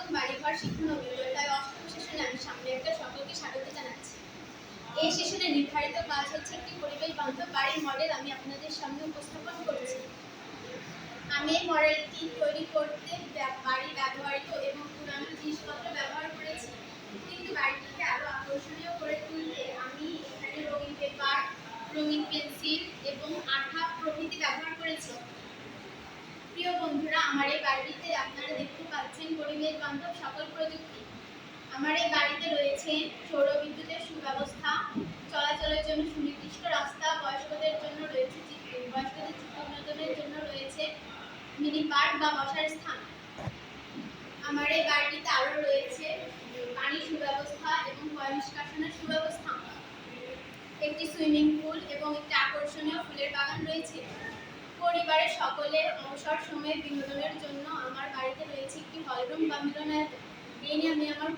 স্বাগতম বাড়িঘর শিক্ষণ অভিজ্ঞতায় অষ্টম সেশনে আমি সামনে একটা সকলকে স্বাগত জানাচ্ছি। এই সেশনে নির্ধারিত কাজ হচ্ছে একটি পরিবেশ বান্ধব বাড়ির মডেল আমি আপনাদের সামনে উপস্থাপন করছি। আমি এই মডেলটি তৈরি করতে বাড়ির ব্যবহৃত এবং পুরানো জিনিসপত্র ব্যবহার করেছি। কিন্তু বাড়িটিকে আরও আকর্ষণীয় করে তুলতে আমি এখানে রঙিন পেপার, রঙিন পেন্সিল এবং আঠা প্রভৃতি ব্যবহার করেছি। পরিবেশ বান্ধব সকল প্রযুক্তি। আমার এই বাড়িতে রয়েছে সৌর বিদ্যুতের সুব্যবস্থা, চলাচলের জন্য সুনির্দিষ্ট রাস্তা, বয়স্কদের জন্য রয়েছে বয়স্কদের চিত্র বিনোদনের জন্য রয়েছে মিনি পার্ক বা বসার স্থান। আমার এই বাড়িটিতে আরও রয়েছে পানির সুব্যবস্থা এবং পয় নিষ্কাশনের সুব্যবস্থা। একটি সুইমিং পুল এবং একটি আকর্ষণীয় ফুলের বাগান রয়েছে। পরিবারের সকলের অবসর সময়ে বিনোদনের জন্য আমার বাড়িতে রয়েছে একটি হলরুম বা মিলনের এই নিয়ে আমি আমার